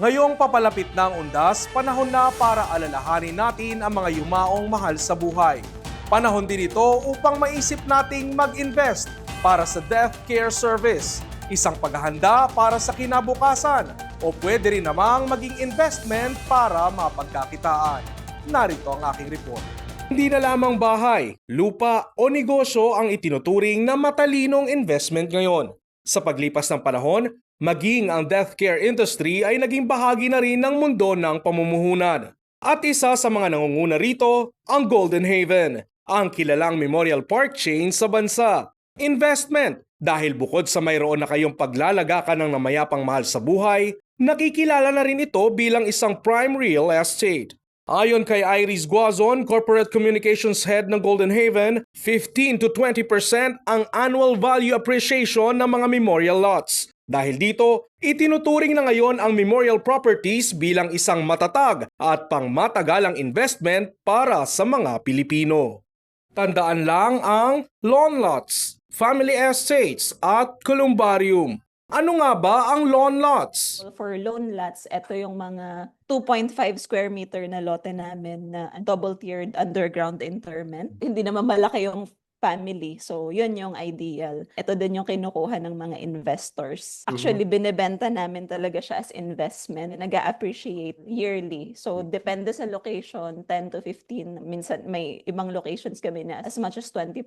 Ngayong papalapit na ang undas, panahon na para alalahanin natin ang mga yumaong mahal sa buhay. Panahon din ito upang maisip nating mag-invest para sa death care service, isang paghahanda para sa kinabukasan o pwede rin namang maging investment para mapagkakitaan. Narito ang aking report. Hindi na lamang bahay, lupa o negosyo ang itinuturing na matalinong investment ngayon. Sa paglipas ng panahon, maging ang death care industry ay naging bahagi na rin ng mundo ng pamumuhunan. At isa sa mga nangunguna rito, ang Golden Haven, ang kilalang memorial park chain sa bansa. Investment, dahil bukod sa mayroon na kayong paglalagakan ng namayapang mahal sa buhay, nakikilala na rin ito bilang isang prime real estate. Ayon kay Iris Guazon, Corporate Communications Head ng Golden Haven, 15 to 20% ang annual value appreciation ng mga memorial lots. Dahil dito, itinuturing na ngayon ang memorial properties bilang isang matatag at pangmatagalang investment para sa mga Pilipino. Tandaan lang ang lawn lots, family estates at columbarium. Ano nga ba ang lawn lots? For loan lots, ito yung mga 2.5 square meter na lote namin na double-tiered underground interment. Hindi naman malaki yung family. So, yun yung ideal. Ito din yung kinukuha ng mga investors. Actually, binebenta namin talaga siya as investment. nag appreciate yearly. So, depende sa location, 10 to 15. Minsan, may ibang locations kami na as much as 20%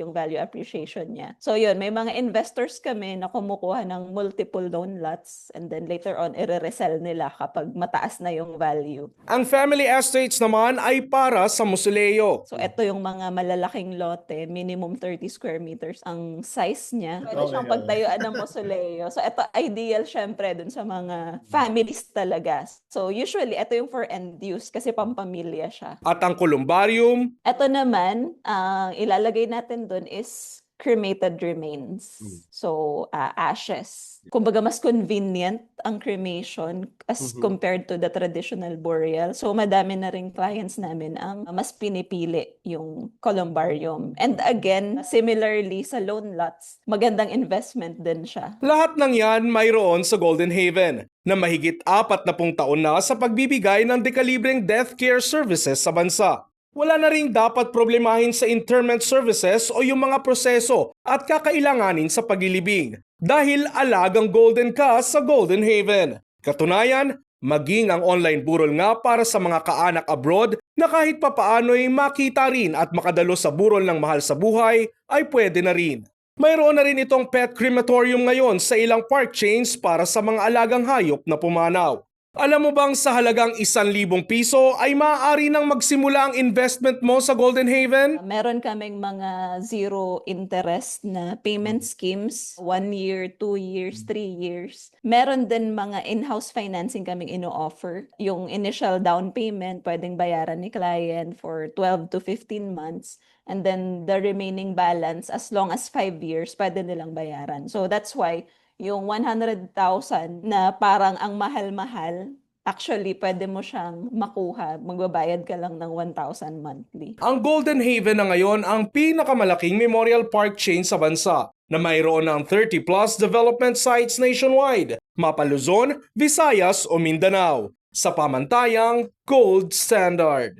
yung value appreciation niya. So, yun, may mga investors kami na kumukuha ng multiple loan lots and then later on, i-resell nila kapag mataas na yung value. Ang family estates naman ay para sa musileo. So, ito yung mga malalaking lote, minimum 30 square meters ang size niya. Pwede siyang pagtayuan ng mausoleo. So, ito ideal syempre dun sa mga families talaga. So, usually, ito yung for end use kasi pampamilya siya. At ang columbarium, Ito naman, ang ilalagay natin dun is cremated remains. So, ah, ashes. Kumbaga, mas convenient ang cremation as compared to the traditional burial. So, madami na rin clients namin ang mas pinipili yung columbarium. And again, similarly sa loan lots, magandang investment din siya. lahat ng yan mayroon sa Golden Haven na mahigit apat na pung taon na sa pagbibigay ng dekalibreng death care services sa bansa. Wala na rin dapat problemahin sa interment services o yung mga proseso at kakailanganin sa pagilibing dahil alagang golden ka sa Golden Haven. Katunayan, maging ang online burol nga para sa mga kaanak abroad na kahit papaano'y makita rin at makadalo sa burol ng mahal sa buhay ay pwede na rin. Mayroon na rin itong pet crematorium ngayon sa ilang park chains para sa mga alagang hayop na pumanaw. Alam mo bang sa halagang 1,000 piso ay maaari nang magsimula ang investment mo sa Golden Haven? Meron kaming mga zero interest na payment schemes, one year, two years, three years. Meron din mga in-house financing kaming ino-offer. Yung initial down payment, pwedeng bayaran ni client for 12 to 15 months. And then the remaining balance, as long as 5 years, pwede nilang bayaran. So that's why yung 100,000 na parang ang mahal-mahal, actually, pwede mo siyang makuha. Magbabayad ka lang ng 1,000 monthly. Ang Golden Haven na ngayon ang pinakamalaking memorial park chain sa bansa na mayroon ng 30 plus development sites nationwide, Mapa Luzon, Visayas o Mindanao, sa pamantayang Gold Standard.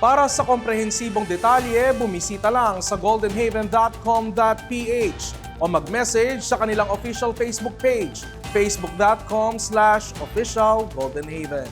Para sa komprehensibong detalye, bumisita lang sa goldenhaven.com.ph o mag-message sa kanilang official Facebook page, facebook.com slash official goldenhaven.